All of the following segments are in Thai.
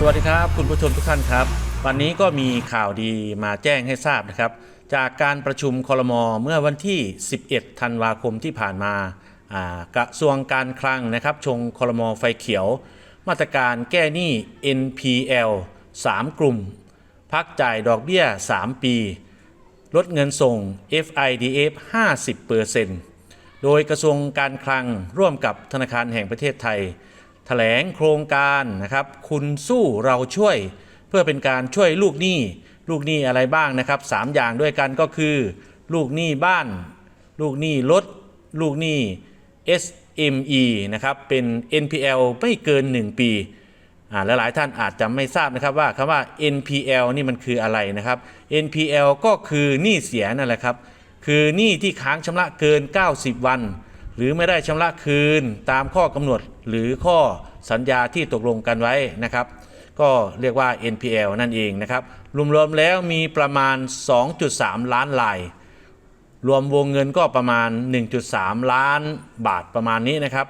สวัสดีครับคุณผู้ชมทุกท่านครับ วันนี้ก็มีข่าวดีมาแจ้งให้ทราบนะครับ จากการประชุมคลมเมื่อวันที่ 11 ธันวาคมที่ผ่านมากระทรวงการคลังนะครับ ชงคลมไฟเขียว มาตรการแก้หนี้ NPL 3 กลุ่ม พักจ่ายดอกเบี้ย 3 ปี ลดเงินส่ง FIDF 50%โดยกระทรวงการคลังร่วมกับธนาคารแห่งประเทศไทย แถลงโครงการนะครับคุณสู้เราช่วย เพื่อเป็นการช่วยลูกหนี้ลูกหนี้อะไรบ้างนะครับ 3 อย่างด้วยกันก็คือ ลูกหนี้บ้าน ลูกหนี้รถลูกหนี้ SME นะครับเป็น NPL ไม่เกิน 1 ปีอ่าและหลายท่านอาจจะไม่ทราบนะครับว่าคำว่า NPL นี่มันคืออะไรนะครับ NPL ก็คือหนี้เสียนั่นแหละครับคือหนี้ที่ค้างชำระเกิน 90 วัน หรือไม่ได้ชำระคืนตามข้อกำหนด หรือข้อสัญญาที่ตกลงกันไว้นะครับ ก็เรียกว่า NPL นั่นเองนะครับรวมๆแล้วมีประมาณ 2.3 ล้านลายรวมวงเงินก็ประมาณ 1.3 ล้านบาทประมาณนี้นะครับ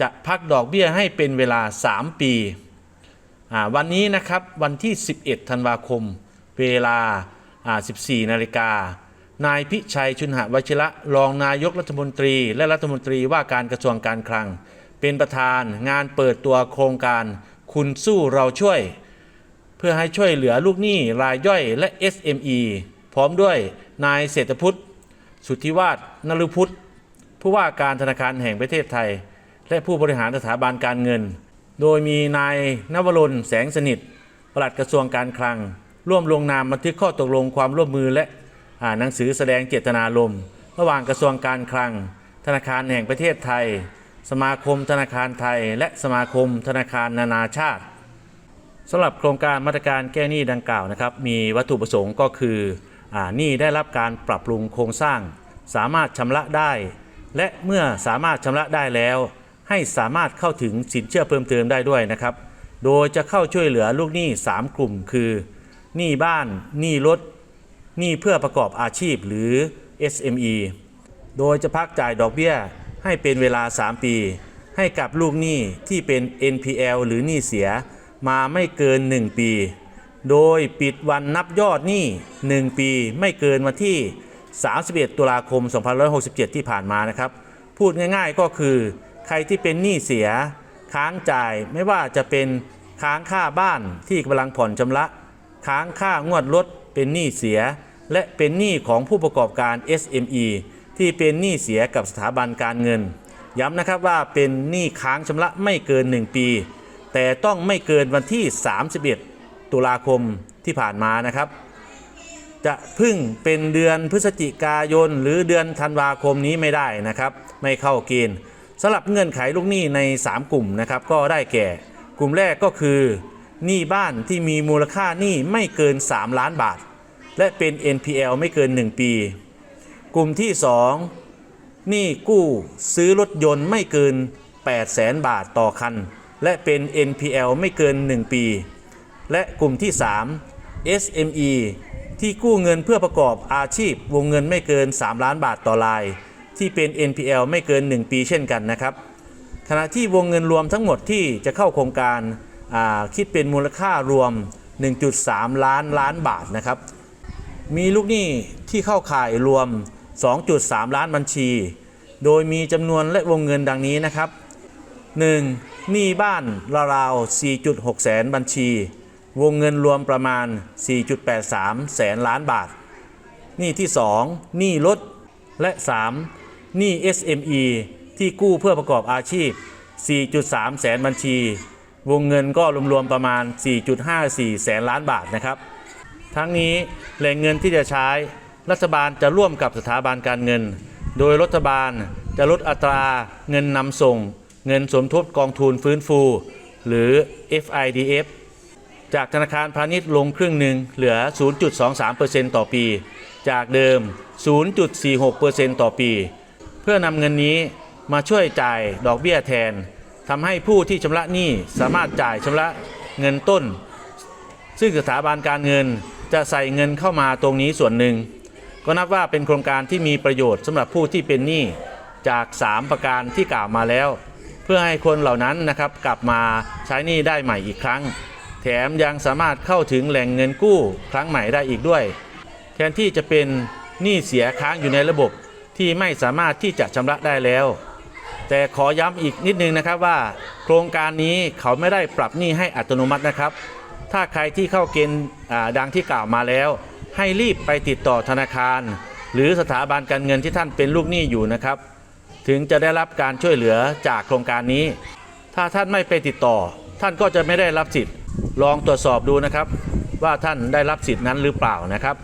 จะพักดอกเบี้ยให้เป็นเวลา 3 ปี วันนี้นะครับวันที่ 11 ธันวาคม เวลาอ่า14 นาฬิกา นายพิชัยชุนหวชิระรองนายกรัฐมนตรี และรัฐมนตรีว่าการกระทรวงการคลัง เป็นประธานงานเปิดตัวโครงการ คุณสู้เราช่วย เพื่อให้ช่วยเหลือลูกหนี้รายย่อยและ SME พร้อมด้วยนายเศรษฐพุทธ สุทธิวาฒนรุพุทธ ผู้ว่าการธนาคารแห่งประเทศไทย และผู้บริหารสถาบันการเงิน โดยมีนายนวรนแสงสนิทปลัดกระทรวงการคลัง ร่วมลงนามบันทึกข้อตกลงความร่วมมือและอ่าหนังสือแสดงเจตนารมณ์ระหว่างกระทรวงการคลัง ธนาคารแห่งประเทศไทย สมาคมธนาคารไทย และสมาคมธนาคารนานาชาติสำหรับโครงการมาตรการแก้หนี้ดังกล่าวนะครับ มีวัตถุประสงค์ก็คือหนี้ได้รับการปรับปรุงโครงสร้าง สามารถชำระได้ และเมื่อสามารถชำระได้แล้ว ให้สามารถเข้าถึงสินเชื่อเพิ่มเติมได้ด้วยนะครับ โดยจะเข้าช่วยเหลือลูกหนี้ 3 กลุ่ม คือหนี้บ้านหนี้รถหนี้เพื่อประกอบอาชีพหรือ SME โดยจะพักจ่ายดอกเบี้ย ให้เป็นเวลา 3 ปี ให้กับลูกหนี้ที่เป็น NPL หรือหนี้เสียมาไม่เกิน 1 ปี โดยปิดวันนับยอดหนี้ 1 ปีไม่เกินวันที่ 31 ตุลาคม 2567 ที่ผ่านมานะครับ พูดง่ายๆก็คือ ใครที่เป็นหนี้เสีย ค้างจ่ายไม่ว่าจะเป็นค้างค่าบ้านที่กำลังผ่อนชำระ ค้างค่างวดรถเป็นหนี้เสีย และเป็นหนี้ของผู้ประกอบการ SME ที่เป็นหนี้เสียกับสถาบันการเงิน ย้ำนะครับว่าเป็นหนี้ค้างชำระไม่เกิน 1 ปี แต่ต้องไม่เกินวันที่ 31 ตุลาคมที่ผ่านมานะครับ จะพึ่งเป็นเดือนพฤศจิกายน หรือเดือนธันวาคมนี้ไม่ได้นะครับ ไม่เข้าเกณฑ์สำหรับเงื่อนไขลูกหนี้ใน 3 กลุ่มนะครับก็ได้แก่ กลุ่มแรกก็คือหนี้บ้านที่มีมูลค่าหนี้ไม่เกิน 3 ล้านบาท และเป็น NPL ไม่เกิน 1 ปี กลุ่มที่2หนี้กู้ซื้อรถยนต์ไม่เกิน 8 0แสนบาทต่อคัน และเป็น NPL ไม่เกิน 1 ปี และกลุ่มที่ 3 SME ที่กู้เงินเพื่อประกอบอาชีพวงเงินไม่เกิน 3 ล้านบาทต่อราย ที่เป็น NPL ไม่เกิน 1 ปีเช่นกันนะครับ ขณะที่วงเงินรวมทั้งหมดที่จะเข้าโครงการาคิดเป็นมูลค่ารวม 1.3 ล้านล้านบาทนะครับ มีลูกหนี้ที่เข้าข่ายรวม 2.3 ล้านบัญชี โดยมีจำนวนและวงเงินดังนี้นะครับ 1. หนี้บ้านราวๆ4.6 แสนบัญชี วงเงินรวมประมาณ 4.83 แสนล้านบาท หนี้ที่ 2 หนี้รถ และ 3. หนี้ SME ที่กู้เพื่อประกอบอาชีพ 4.3 แสนบัญชี วงเงินก็รวมๆประมาณ 4.54 แสนล้านบาทนะครับ ทั้งนี้แหล่งเงินที่จะใช้ รัฐบาลจะร่วมกับสถาบันการเงิน โดยรัฐบาลจะลดอัตราเงินนำส่ง เงินสมทบกองทุนฟื้นฟู หรือ FIDF จากธนาคารพาณิชย์ลงครึ่งหนึ่งเหลือ 0.23%ต่อปี จากเดิม 0.46%ต่อปี เพื่อนำเงินนี้มาช่วยจ่ายดอกเบี้ยแทนทำให้ผู้ที่ชำระหนี้สามารถจ่ายชำระเงินต้น ซึ่งสถาบันการเงินจะใส่เงินเข้ามาตรงนี้ส่วนหนึ่ง ก็นับว่าเป็นโครงการที่มีประโยชน์สำหรับผู้ที่เป็นหนี้จาก 3 ประการที่กล่าวมาแล้ว เพื่อให้คนเหล่านั้นนะครับกลับมาใช้หนี้ได้ใหม่อีกครั้ง แถมยังสามารถเข้าถึงแหล่งเงินกู้ครั้งใหม่ได้อีกด้วย แทนที่จะเป็นหนี้เสียค้างอยู่ในระบบที่ไม่สามารถที่จะชำระได้แล้ว แต่ขอย้ำอีกนิดนึงนะครับว่า โครงการนี้เขาไม่ได้ปรับหนี้ให้อัตโนมัตินะครับ ถ้าใครที่เข้าเกณฑ์ดังที่กล่าวมาแล้ว ให้รีบไปติดต่อธนาคาร หรือสถาบันการเงินที่ท่านเป็นลูกหนี้อยู่นะครับ ถึงจะได้รับการช่วยเหลือจากโครงการนี้ ถ้าท่านไม่ไปติดต่อ ท่านก็จะไม่ได้รับสิทธิ์ ลองตรวจสอบดูนะครับ ว่าท่านได้รับสิทธินั้นหรือเปล่านะครับ